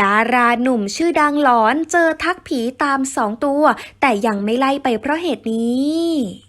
ดาราหนุ่มชื่อดังหลอนเจอทักผีตามสองตัว แต่ยังไม่ไล่ไปเพราะเหตุนี้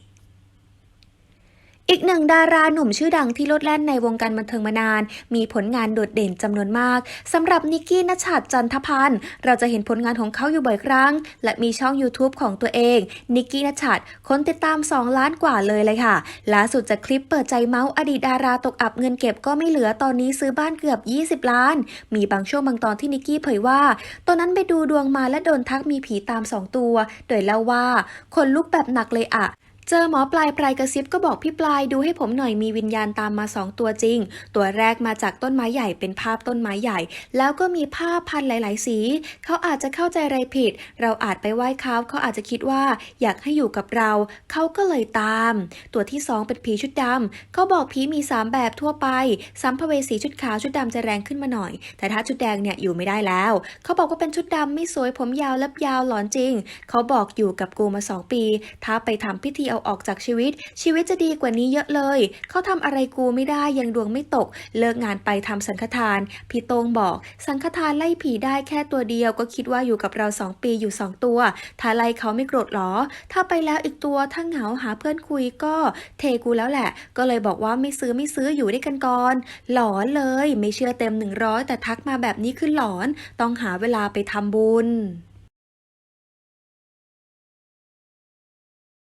อีกหนึ่งดาราหนุ่มชื่อดังที่โลดแล่นในวงการบันเทิงมานาน มีผลงานโดดเด่นจำนวนมากสำหรับนิกกี้นชชัดจันทพันธ์เราจะเห็นผลงานของเขาอยู่บ่อยครั้ง และมีช่อง YouTube ของตัวเองนิกกี้นชชัดคนติดตาม 2 ล้านกว่าเลยเลยค่ะล่าสุดจากคลิปเปิดใจเมาส์อดีตดาราตกอับเงินเก็บก็ไม่เหลือตอนนี้ซื้อบ้านเกือบ 20 ล้าน มีบางช่วงบางตอนที่นิกกี้เผยว่า ตอนนั้นไปดูดวงมาและโดนทักมีผีตามสองตัว โดยเล่าว่าคนลุกแบบหนักเลยอะ เจอหมอปลายปลายกระซิบก็บอกพี่ปลายดูให้ผมหน่อยมีวิญญาณตามมาสองตัวจริง ตัวแรกมาจากต้นไม้ใหญ่เป็นภาพต้นไม้ใหญ่ แล้วก็มีภาพพันหลาย ๆ สี เขาอาจจะเข้าใจอะไรผิด เราอาจไปไหว้เขาเขาอาจจะคิดว่า อยากให้อยู่กับเรา เขาก็เลยตาม ตัวที่สองเป็นผีชุดดำเขาบอกผีมีสามแบบทั่วไปสัมภเวสีชุดขาวชุดดำจะแรงขึ้นมาหน่อย แต่ถ้าชุดแดงเนี่ยอยู่ไม่ได้แล้ว เขาบอกว่าเป็นชุดดำไม่สวยผมยาวเล็บยาวหลอนจริง เขาบอกอยู่กับกูมาสองปี ถ้าไปทำพิธีเอาออกจากชีวิต ชีวิตจะดีกว่านี้เยอะเลย เขาทำอะไรกูไม่ได้ยังดวงไม่ตก เลิกงานไปทำสังฆทาน พี่โตงบอก สังฆทานไล่ผีได้แค่ตัวเดียวก็คิดว่าอยู่กับเราสองปีอยู่สองตัว ถ้าไล่เขาไม่โกรธหรอ ถ้าไปแล้วอีกตัวถ้าเหงาหาเพื่อนคุยก็เทกูแล้วแหละ ก็เลยบอกว่าไม่ซื้อไม่ซื้ออยู่ด้วยกันก่อน หลอนเลย ไม่เชื่อเต็ม 100 แต่ทักมาแบบนี้คือหลอน ต้องหาเวลาไปทำบุญ